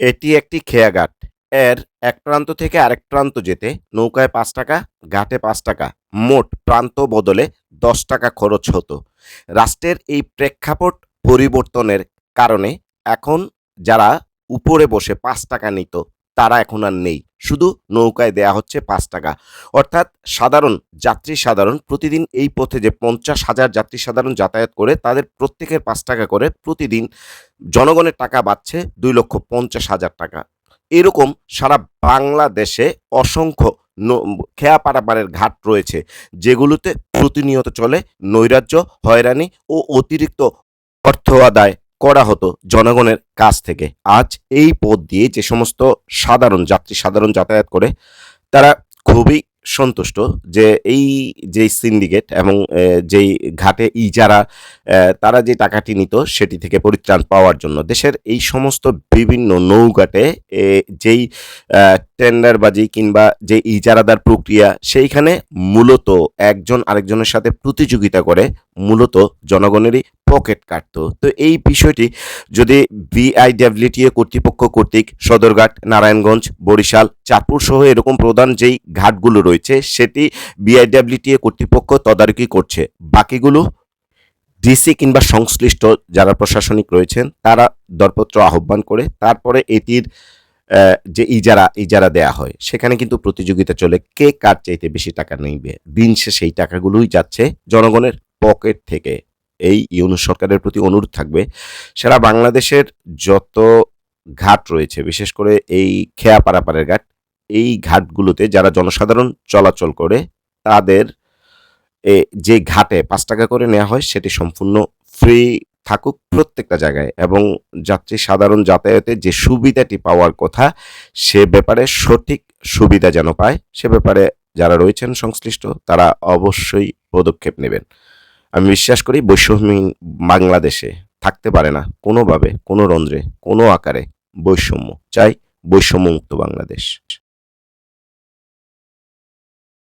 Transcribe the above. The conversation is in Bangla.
এটি একটি খেয়াঘাট। এর এক প্রান্ত থেকে আরেক প্রান্ত যেতে নৌকায় পাঁচ টাকা, ঘাটে পাঁচ টাকা, মোট প্রান্ত বদলে দশ টাকা খরচ হতো। রাষ্ট্রের এই প্রেক্ষাপট পরিবর্তনের কারণে এখন যারা উপরে বসে পাঁচ টাকা নিত, তারা এখন আর নেই। শুধু নৌকায় দেয়া হচ্ছে পাঁচ টাকা। অর্থাৎ সাধারণ যাত্রী সাধারণ প্রতিদিন এই পথে যে পঞ্চাশ হাজার যাত্রী সাধারণ যাতায়াত করে, তাদের প্রত্যেকের পাঁচ টাকা করে প্রতিদিন জনগণের টাকা বাড়ছে দুই লক্ষ পঞ্চাশ হাজার টাকা। এরকম সারা বাংলাদেশে অসংখ্য খেয়া পারাপারের ঘাট রয়েছে, যেগুলোতে প্রতিনিয়ত চলে নৈরাজ্য, হয়রানি ও অতিরিক্ত অর্থ আদায় করা হতো জনগণের কাছ থেকে। আজ এই পথ দিয়ে যে সমস্ত সাধারণ যাত্রী, সাধারণ যাতায়াত করে, তারা খুবই সন্তুষ্ট যে এই যে সিন্ডিকেট এবং যেই ঘাটে ইজারা তারা যে টাকাটি নিত সেটি থেকে পরিত্রাণ পাওয়ার জন্য। দেশের এই সমস্ত বিভিন্ন নৌঘাটে যেই টেন্ডারবাজি কিংবা যে ইজারাদার প্রক্রিয়া, সেইখানে মূলত একজন আরেকজনের সাথে প্রতিযোগিতা করে, মূলত জনগণেরই পকেট কাটতো। তো এই বিষয়টি যদি বিআইডব্লিউটিএ কর্তৃপক্ষ কর্তৃক সদরঘাট, নারায়ণগঞ্জ, বরিশাল, চাঁদপুর সহ এরকম প্রধান যেই ঘাটগুলো রয়েছে, সেটি বিআইডব্লিউটিএ কর্তৃপক্ষ তদারকি করছে। বাকিগুলো ডিসি কিংবা সংশ্লিষ্ট যারা প্রশাসনিক রয়েছেন, তারা দরপত্র আহ্বান করে, তারপরে এটির যে ইজারা ইজারা দেয়া হয়, সেখানে কিন্তু প্রতিযোগিতা চলে। কে কার চাইতে বেশি টাকা নেইবে দিন শেষে এই টাকাগুলোই যাচ্ছে জনগণের পকেট থেকে। এই ইউনুস সরকারের প্রতি অনুরোধ থাকবে। সারা বাংলাদেশের যত ঘাট রয়েছে, বিশেষ করে এই খেয়া পারাপারের ঘাট, এই ঘাটগুলোতে যারা জনসাধারণ চলাচল করে, তাদের যে ঘাটে পাঁচ টাকা করে নেওয়া হয়, সেটি সম্পূর্ণ ফ্রি থাকুক প্রত্যেকটা জায়গায়। এবং যাত্রী, সাধারণ যাতায়াতে যে সুবিধাটি পাওয়ার কথা, সে ব্যাপারে সঠিক সুবিধা যেন পায়, সে ব্যাপারে যারা রয়েছেন সংশ্লিষ্ট, তারা অবশ্যই পদক্ষেপ নেবেন। আমি বিশ্বাস করি বৈষম্যহীন বাংলাদেশে থাকতে পারে না কোনোভাবে, কোনো রন্ধ্রে, কোনো আকারে বৈষম্য। চাই বৈষম্যমুক্ত বাংলাদেশ।